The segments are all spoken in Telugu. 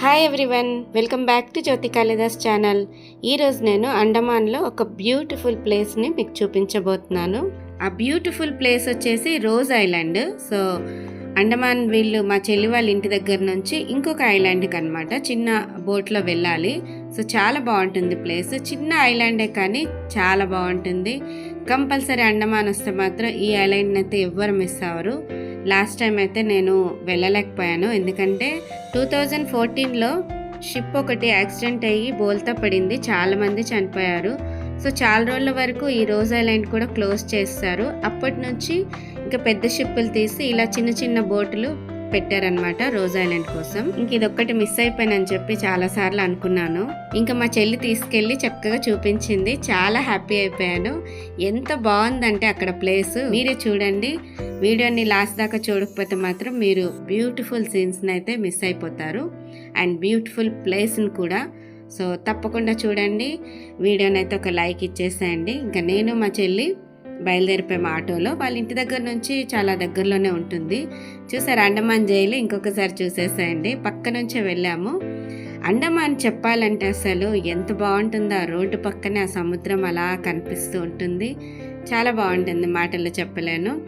Hi everyone welcome back to Jyothi Kalidas channel ఈరోజు నేను అండమాన్లో ఒక బ్యూటిఫుల్ ప్లేస్ని మీకు చూపించబోతున్నాను. ఆ బ్యూటిఫుల్ ప్లేస్ వచ్చేసి రోజ్ ఐలాండ్ సో అండమాన్ వీళ్ళు మా చెల్లి వాళ్ళ ఇంటి దగ్గర నుంచి ఇంకొక ఐలాండ్కి అనమాట చిన్న బోట్లో వెళ్ళాలి. సో చాలా బాగుంటుంది ప్లేస్ చిన్న ఐలాండే కానీ చాలా బాగుంటుంది. కంపల్సరీ అండమాన్ వస్తే మాత్రం ఈ ఐలాండ్ అయితే ఎవ్వరు మిస్ అవ్వరు. లాస్ట్ టైం అయితే నేను వెళ్ళలేకపోయాను. ఎందుకంటే టూ థౌజండ్ ఫోర్టీన్లో షిప్ ఒకటి యాక్సిడెంట్ అయ్యి బోల్తా పడింది. చాలా మంది చనిపోయారు. సో చాలా రోజుల వరకు ఈ రోజ్ ఐలాండ్ కూడా క్లోజ్ చేస్తారు. అప్పటి నుంచి ఇంకా పెద్ద షిప్పులు తీసి ఇలా చిన్న చిన్న బోటులు పెట్టారనమాట రోజ్ ఐలాండ్ కోసం. ఇంక ఇదొక్కటి మిస్ అయిపోయానని చెప్పి చాలా సార్లు అనుకున్నాను. ఇంకా మా చెల్లి తీసుకెళ్ళి చక్కగా చూపించింది. చాలా హ్యాపీ అయిపోయాను. ఎంత బాగుందంటే అక్కడ ప్లేస్. మీరే చూడండి. వీడియోని లాస్ట్ దాకా చూడకపోతే మాత్రం మీరు బ్యూటిఫుల్ సీన్స్ని అయితే మిస్ అయిపోతారు. అండ్ బ్యూటిఫుల్ ప్లేస్ని కూడా. సో తప్పకుండా చూడండి. వీడియోని అయితే ఒక లైక్ ఇచ్చేసేయండి. ఇంకా నేను మా చెల్లి బయలుదేరిపోయాము ఆటోలో. వాళ్ళ ఇంటి దగ్గర నుంచి చాలా దగ్గరలోనే ఉంటుంది. చూసారు అండమాన్ జైలు ఇంకొకసారి చూసేసేయండి. పక్క నుంచే వెళ్ళాము. అండమాన్ చెప్పాలంటే అసలు ఎంత బాగుంటుందో ఆ రోడ్డు పక్కనే ఆ సముద్రం అలా కనిపిస్తూ ఉంటుంది. చాలా బాగుంటుంది మాటల్లో చెప్పలేను.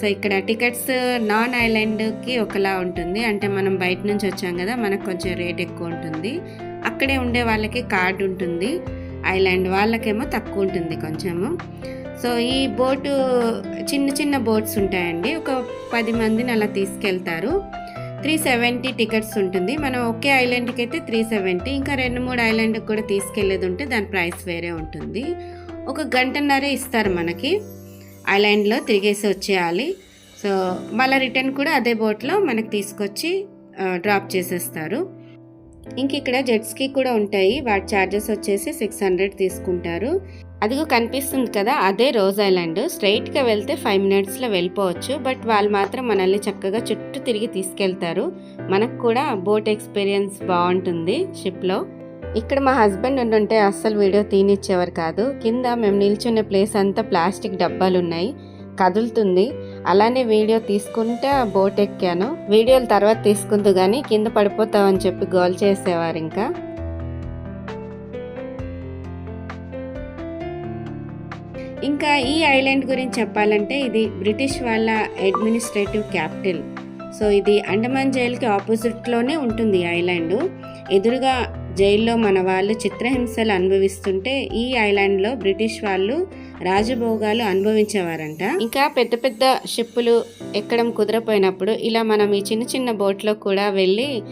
సో ఇక్కడ టికెట్స్ నాన్ ఐలాండ్కి ఒకలా ఉంటుంది. అంటే మనం బయట నుంచి వచ్చాం కదా మనకు కొంచెం రేట్ ఎక్కువ ఉంటుంది. అక్కడే ఉండే వాళ్ళకి కార్డు ఉంటుంది. ఐలాండ్ వాళ్ళకేమో తక్కువ ఉంటుంది కొంచెము. సో ఈ బోటు చిన్న చిన్న బోట్స్ ఉంటాయండి. ఒక పది మందిని అలా తీసుకెళ్తారు. త్రీ సెవెంటీ టికెట్స్ ఉంటుంది. మనం ఒకే ఐలాండ్కి అయితే త్రీ సెవెంటీ ఇంకా రెండు మూడు ఐలాండ్కి కూడా తీసుకెళ్ళేది ఉంటే దాని ప్రైస్ వేరే ఉంటుంది. ఒక గంటన్నరే ఇస్తారు మనకి. ఐలాండ్లో తిరిగేసి వచ్చేయాలి. సో మళ్ళీ రిటర్న్ కూడా అదే బోట్లో మనకి తీసుకొచ్చి డ్రాప్ చేసేస్తారు. ఇంక ఇక్కడ జెట్స్కి కూడా ఉంటాయి. వాటి ఛార్జెస్ వచ్చేసి సిక్స్ హండ్రెడ్ తీసుకుంటారు. అదిగో కనిపిస్తుంది కదా అదే రోజ్ ఐలాండ్. స్ట్రైట్గా వెళ్తే ఫైవ్ మినిట్స్లో వెళ్ళిపోవచ్చు. బట్ వాళ్ళు మాత్రం మనల్ని చక్కగా చుట్టూ తిరిగి తీసుకెళ్తారు. మనకు కూడా బోట్ ఎక్స్పీరియన్స్ బాగుంటుంది షిప్లో. ఇక్కడ మా హస్బెండ్ ఉండుంటే అస్సలు వీడియో తీనిచ్చేవారు కాదు. కింద మేము నిల్చున్న ప్లేస్ అంతా ప్లాస్టిక్ డబ్బాలు ఉన్నాయి కదులుతుంది. అలానే వీడియో తీసుకుంటే బోట్ ఎక్కాను. వీడియోలు తర్వాత తీసుకుందు కానీ కింద పడిపోతామని చెప్పి గోల్ చేసేవారు ఇంకా. ఇంకా ఈ ఐలాండ్ గురించి చెప్పాలంటే ఇది బ్రిటిష్ వాళ్ళ అడ్మినిస్ట్రేటివ్ క్యాపిటల్. సో ఇది అండమాన్ జైలుకి ఆపోజిట్లోనే ఉంటుంది ఐలాండ్. ఎదురుగా జైల్లో మన వాళ్ళు చిత్రహింసలు అనుభవిస్తుంటే ఈ ఐలాండ్లో బ్రిటిష్ వాళ్ళు రాజభోగాలు అనుభవించేవారంట. ఇంకా పెద్ద పెద్ద షిప్పులు ఎక్కడం కుదరపోయినప్పుడు ఇలా మనం ఈ చిన్న చిన్న బోట్లో కూడా వెళ్ళి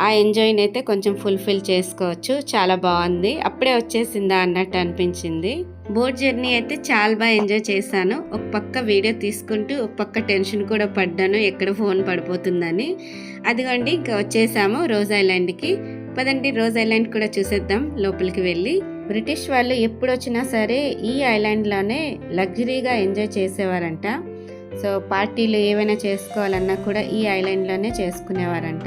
ఆ ఎంజాయ్ని అయితే కొంచెం ఫుల్ఫిల్ చేసుకోవచ్చు. చాలా బాగుంది. అప్పుడే వచ్చేసిందా అన్నట్టు అనిపించింది. బోట్ జర్నీ అయితే చాలా బాగా ఎంజాయ్ చేశాను. ఒక పక్క వీడియో తీసుకుంటూ ఒక పక్క టెన్షన్ కూడా పడ్డాను. ఎక్కడ ఫోన్ పడిపోతుందని. అదిగోండి ఇంకా వచ్చేసాము రోజ్ ఐలాండ్కి. పదండి రోజ్ ఐలాండ్ కూడా చూసేద్దాం లోపలికి వెళ్ళి. బ్రిటిష్ వాళ్ళు ఎప్పుడు వచ్చినా సరే ఈ ఐలాండ్లోనే లగ్జరీగా ఎంజాయ్ చేసేవారంట. సో పార్టీలు ఏవైనా చేసుకోవాలన్నా కూడా ఈ ఐలాండ్లోనే చేసుకునేవారంట.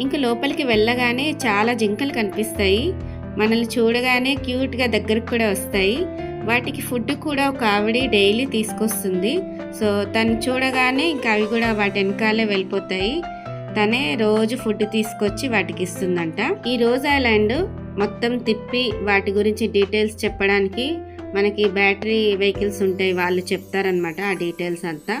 ఇంకా లోపలికి వెళ్ళగానే చాలా జింకలు కనిపిస్తాయి. మనల్ని చూడగానే క్యూట్గా దగ్గరకు కూడా వస్తాయి. వాటికి ఫుడ్ కూడా ఒక ఆవిడ డైలీ తీసుకొస్తుంది. సో తను చూడగానే ఇంకా అవి కూడా వాటి వెనకాలే వెళ్ళిపోతాయి. తనే రోజు ఫుడ్ తీసుకొచ్చి వాటికి ఇస్తుందంట. ఈ రోజ్ ఐలాండ్ మొత్తం తిప్పి వాటి గురించి డీటెయిల్స్ చెప్పడానికి మనకి బ్యాటరీ వెహికల్స్ ఉంటాయి వాళ్ళు చెప్తారనమాట ఆ డీటెయిల్స్ అంతా.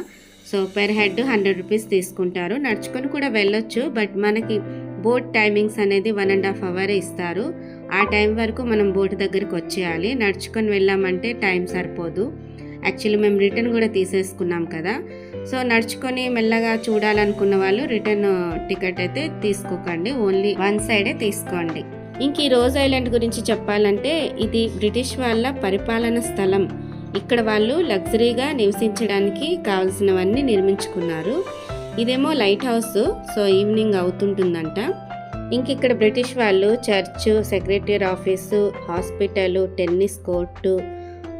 So per head hundred rupees తీసుకుంటారు. నడుచుకొని కూడా వెళ్ళొచ్చు బట్ మనకి బోట్ టైమింగ్స్ అనేది వన్ అండ్ హాఫ్ అవర్ ఇస్తారు. ఆ టైం వరకు మనం బోట్ దగ్గరికి వచ్చేయాలి. నడుచుకొని వెళ్ళామంటే టైం సరిపోదు. యాక్చువల్లీ మేము రిటర్న్ కూడా తీసేసుకున్నాం కదా. సో నడుచుకొని మెల్లగా చూడాలనుకున్న వాళ్ళు రిటర్న్ టికెట్ అయితే తీసుకోకండి. ఓన్లీ వన్ సైడే తీసుకోండి. ఇంక ఈ రోజ్ ఐలాండ్ గురించి చెప్పాలంటే ఇది బ్రిటిష్ వాళ్ళ పరిపాలన స్థలం. ఇక్కడ వాళ్ళు లగ్జరీగా నివసించడానికి కావలసినవన్నీ నిర్మించుకున్నారు. ఇదేమో లైట్ హౌస్ సో ఈవినింగ్ అవుతుంటుందంట. ఇంక ఇక్కడ బ్రిటిష్ వాళ్ళు church secretary office hospital tennis court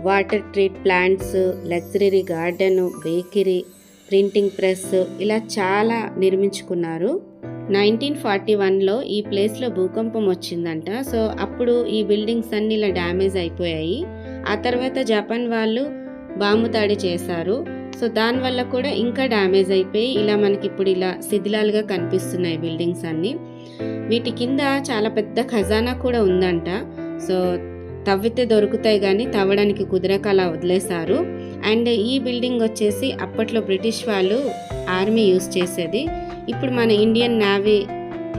water treat plants luxury garden bakery printing press ఇలా చాలా నిర్మించుకున్నారు. నైన్టీన్ ఫార్టీ వన్లో ఈ ప్లేస్లో భూకంపం వచ్చిందంట. సో అప్పుడు ఈ బిల్డింగ్స్ అన్ని ఇలా డ్యామేజ్ అయిపోయాయి. ఆ తర్వాత జపాన్ వాళ్ళు బాంబు దాడి చేశారు. సో దానివల్ల కూడా ఇంకా డ్యామేజ్ అయిపోయి ఇలా మనకి ఇప్పుడు ఇలా శిథిలాలుగా కనిపిస్తున్నాయి బిల్డింగ్స్ అన్నీ. వీటి కింద చాలా పెద్ద ఖజానా కూడా ఉందంట. సో తవ్వితే దొరుకుతాయి కానీ తవ్వడానికి కుదరక అలా వదిలేశారు. అండ్ ఈ బిల్డింగ్ వచ్చేసి అప్పట్లో బ్రిటిష్ వాళ్ళు ఆర్మీ యూస్ చేసేది. ఇప్పుడు మన ఇండియన్ నేవీ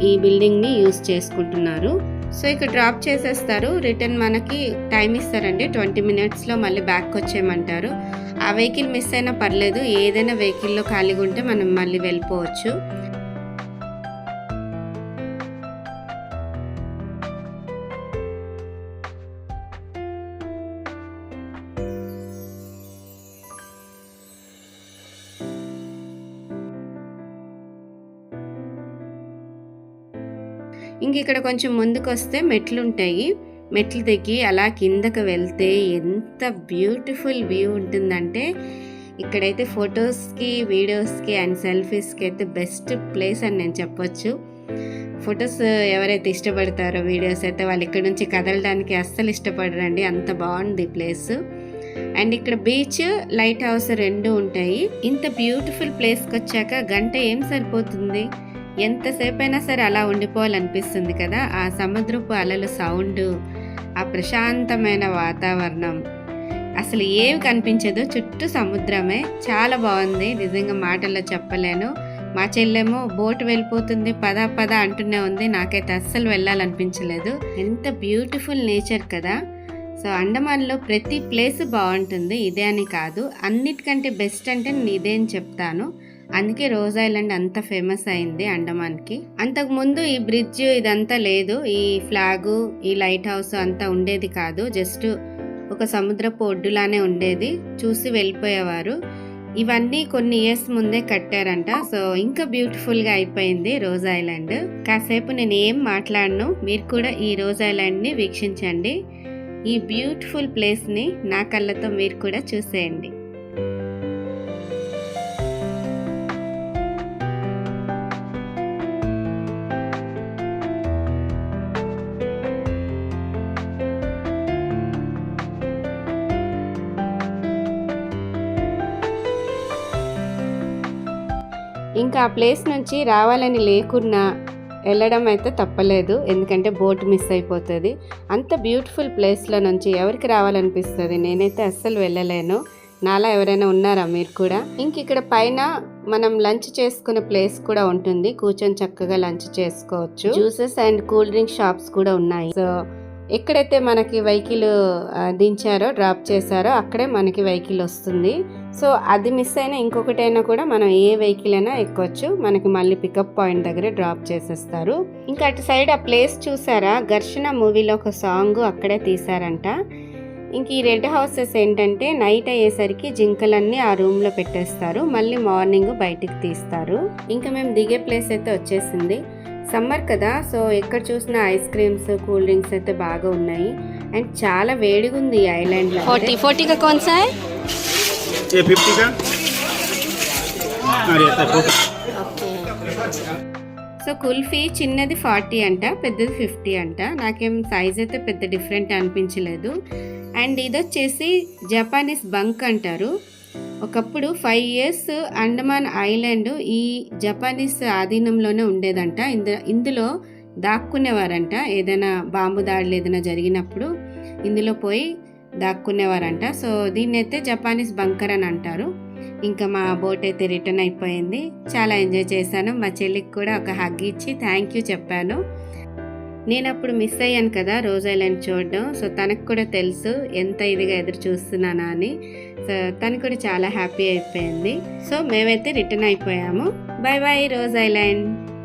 ఈ బిల్డింగ్ని యూస్ చేసుకుంటున్నారు. సో ఇక్కడ డ్రాప్ చేసేస్తారు. రిటర్న్ మనకి టైం ఇస్తారండి. ట్వంటీ మినిట్స్లో మళ్ళీ బ్యాక్ వచ్చేయమంటారు. ఆ వెహికల్ మిస్ అయినా పర్లేదు. ఏదైనా వెహికల్లో ఖాళీగా ఉంటే మనం మళ్ళీ వెళ్ళిపోవచ్చు. ఇంక ఇక్కడ కొంచెం ముందుకు వస్తే మెట్లు ఉంటాయి మెట్లు దిగి అలా కిందకు వెళ్తే ఎంత బ్యూటిఫుల్ వ్యూ ఉంటుందంటే ఇక్కడైతే ఫొటోస్కి వీడియోస్కి అండ్ సెల్ఫీస్కి అయితే బెస్ట్ ప్లేస్ అని నేను చెప్పొచ్చు. ఫొటోస్ ఎవరైతే ఇష్టపడతారో వీడియోస్ అయితే వాళ్ళు ఇక్కడ నుంచి కదలడానికి అస్సలు ఇష్టపడరండి. అంత బాగుంది ప్లేస్. అండ్ ఇక్కడ బీచ్ లైట్ హౌస్ రెండు ఉంటాయి. ఇంత బ్యూటిఫుల్ ప్లేస్కి వచ్చాక గంట ఏం సరిపోతుంది? ఎంతసేపైనా సరే అలా ఉండిపోవాలనిపిస్తుంది కదా. ఆ సముద్రపు అలలు సౌండ్ ఆ ప్రశాంతమైన వాతావరణం. అసలు ఏమి కనిపించదు. చుట్టూ సముద్రమే. చాలా బాగుంది. నిజంగా మాటల్లో చెప్పలేను. మా చెల్లెమో బోట్ వెళ్ళిపోతుంది. పదా పదా అంటూనే ఉంది. నాకైతే అస్సలు వెళ్ళాలనిపించలేదు. ఎంత బ్యూటిఫుల్ నేచర్ కదా. సో అండమాన్లో ప్రతి ప్లేస్ బాగుంటుంది. ఇదే అని కాదు. అన్నిటికంటే బెస్ట్ అంటే నేను ఇదే అని చెప్తాను. అందుకే రోజ్ ఐలాండ్ అంత ఫేమస్ అయింది అండమాన్కి. అంతకు ముందు ఈ బ్రిడ్జ్ ఇదంతా లేదు. ఈ ఫ్లాగు ఈ లైట్ హౌస్ అంతా ఉండేది కాదు. జస్ట్ ఒక సముద్రపు ఒడ్డులానే ఉండేది. చూసి వెళ్ళిపోయేవారు. ఇవన్నీ కొన్ని ఇయర్స్ ముందే కట్టారంట. సో ఇంకా బ్యూటిఫుల్గా అయిపోయింది రోజ్ ఐలాండ్. కాసేపు నేను ఏం మాట్లాడను మీరు కూడా ఈ రోజ్ ఐలాండ్ని వీక్షించండి. ఈ బ్యూటిఫుల్ ప్లేస్ని నా కళ్ళతో మీరు కూడా చూసేయండి. ఇంకా ఆ ప్లేస్ నుంచి రావాలని లేకున్నా వెళ్ళడం అయితే తప్పలేదు. ఎందుకంటే బోట్ మిస్ అయిపోతుంది. అంత బ్యూటిఫుల్ ప్లేస్లో నుంచి ఎవరికి రావాలనిపిస్తుంది? నేనైతే అస్సలు వెళ్ళలేను. నాలా ఎవరైనా ఉన్నారా మీరు కూడా? ఇంక ఇక్కడ పైన మనం లంచ్ చేసుకునే ప్లేస్ కూడా ఉంటుంది. కూర్చొని చక్కగా లంచ్ చేసుకోవచ్చు. Juices and cool drink shops కూడా ఉన్నాయి. సో ఎక్కడైతే మనకి వెహికల్ దించారో డ్రాప్ చేశారో అక్కడే మనకి వెహికల్ వస్తుంది. సో అది మిస్ అయినా ఇంకొకటైనా కూడా మనం ఏ వెహికల్ అయినా ఎక్కొచ్చు. మనకి మళ్ళీ పికప్ పాయింట్ దగ్గర డ్రాప్ చేసేస్తారు. ఇంకా అటు సైడ్ ఆ ప్లేస్ చూసారా? ఘర్షణ మూవీలో ఒక సాంగ్ అక్కడే తీసారంట ఇంక ఈ రెడ్ హౌసెస్ ఏంటంటే నైట్ అయ్యేసరికి జింకలన్నీ ఆ రూమ్లో పెట్టేస్తారు. మళ్ళీ మార్నింగ్ బయటికి తీస్తారు. ఇంకా మేము దిగే ప్లేస్ అయితే వచ్చేసింది. సమ్మర్ కదా సో ఎక్కడ చూసినా ఐస్ క్రీమ్స్ కూల్ డ్రింక్స్ అయితే బాగా ఉన్నాయి. అండ్ చాలా వేడిగా ఉంది ఐలాండ్లో ఫోర్టీ ఫోర్టీ కా సో కుల్ఫీ చిన్నది ఫార్టీ అంట పెద్దది ఫిఫ్టీ అంట. నాకేం సైజ్ అయితే పెద్ద డిఫరెంట్ అనిపించలేదు. అండ్ ఇది వచ్చేసి జపానీస్ బంక్ అంటారు. ఒకప్పుడు ఫైవ్ ఇయర్స్ అండమాన్ ఐలాండ్ ఈ జపానీస్ ఆధీనంలోనే ఉండేదంట. ఇందు ఇందులో దాక్కునేవారంట. ఏదైనా బాంబు దాడులు ఏదైనా జరిగినప్పుడు ఇందులో పోయి దాక్కునేవారంట. సో దీన్ని అయితే జపానీస్ బంకర్ అని అంటారు. ఇంకా మా బోట్ అయితే రిటర్న్ అయిపోయింది. చాలా ఎంజాయ్ చేశాను. మా చెల్లికి కూడా ఒక హగ్ ఇచ్చి థ్యాంక్ యూ చెప్పాను. నేను అప్పుడు మిస్ అయ్యాను కదా రోజ్ ఐలాండ్ చూడడం. సో తనకు కూడా తెలుసు ఎంత ఇదిగా ఎదురు చూస్తున్నానా అని. తను కూడా చాలా హ్యాపీ అయిపోయింది. సో మేమైతే రిటర్న్ అయిపోయాము. Bye bye rose island.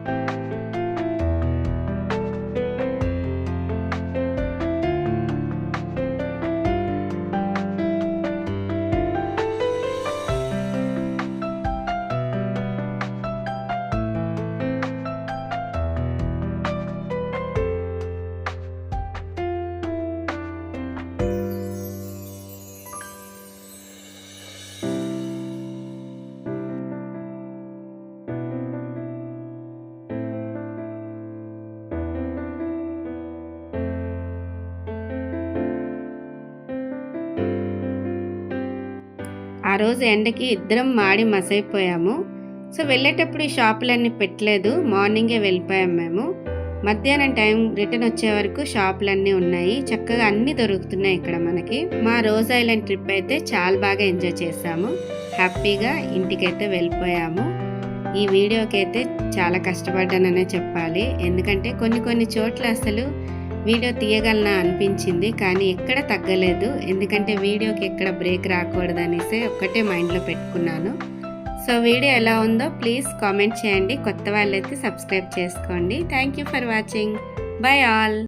ఆ రోజు ఎండకి ఇద్దరం మాడి మసైపోయాము. సో వెళ్ళేటప్పుడు ఈ షాపులన్నీ పెట్టలేదు. మార్నింగే వెళ్ళిపోయాం మేము. మధ్యాహ్నం టైం రిటర్న్ వచ్చే వరకు షాపులన్నీ ఉన్నాయి. చక్కగా అన్నీ దొరుకుతున్నాయి ఇక్కడ మనకి. మా రోజ్ ఐలాండ్ ట్రిప్ అయితే చాలా బాగా ఎంజాయ్ చేసాము హ్యాపీగా ఇంటికైతే వెళ్ళిపోయాము. ఈ వీడియోకి అయితే చాలా కష్టపడ్డాననే చెప్పాలి. ఎందుకంటే కొన్ని కొన్ని చోట్ల అసలు వీడియో తీయగలనా అనిపించింది కానీ ఎక్కడ తగ్గలేదు. ఎందుకంటే వీడియోకి ఎక్కడ బ్రేక్ రాకూడదనేసి ఒక్కటే మైండ్లో పెట్టుకున్నాను. సో వీడియో ఎలా ఉందో ప్లీజ్ కామెంట్ చేయండి. కొత్త వాళ్ళైతే సబ్స్క్రైబ్ చేసుకోండి. Thank you for watching. Bye all.